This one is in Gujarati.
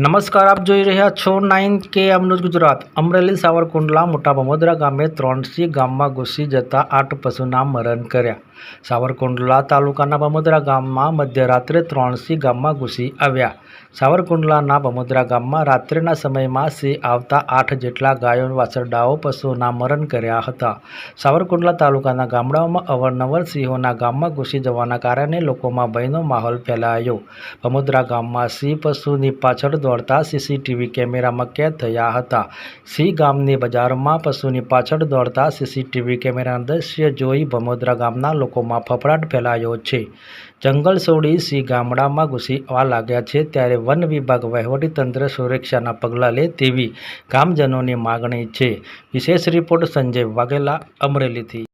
નમસ્કાર, આપ જોઈ રહ્યા છો નાઇન કે અમનુજ ગુજરાત. અમરેલી, સાવરકુંડલા મોટા બમોદરા ગામે ત્રણસી ગામમાં ઘૂસી જતા આઠ પશુના મરણ કર્યા. સાવરકુંડલા તાલુકાના બમોદરા ગામમાં મધ્યરાત્રે ત્રણસી ગામમાં ઘૂસી આવ્યા. સાવરકુંડલાના બમોદરા ગામમાં રાત્રિના સમયમાં સિંહ આવતા આઠ જેટલા ગાયો વાછરડાઓ, પશુઓના મરણ કર્યા હતા. સાવરકુંડલા તાલુકાના ગામડાઓમાં અવારનવાર સિંહોના ગામમાં ઘૂસી જવાના કારણે લોકોમાં ભયનો માહોલ ફેલાયો. બમોદરા ગામમાં સિંહ પશુની પાછળ દોડતા સીસીટીવી કેમેરામાં કેદ થયા હતા. સી ગામની બજારમાં પશુની પાછળ દોડતા સીસીટીવી કેમેરાના દ્રશ્ય જોઈ ભમોદરા ગામના લોકોમાં ફફડાટ ફેલાયો છે. જંગલ છોડી સિંહ ગામડામાં ઘૂસીવા લાગ્યા છે ત્યારે વન વિભાગ વહીવટીતંત્ર સુરક્ષાના પગલાં લે તેવી ગામજનોની માગણી છે. વિશેષ રિપોર્ટ સંજય વાઘેલા, અમરેલીથી.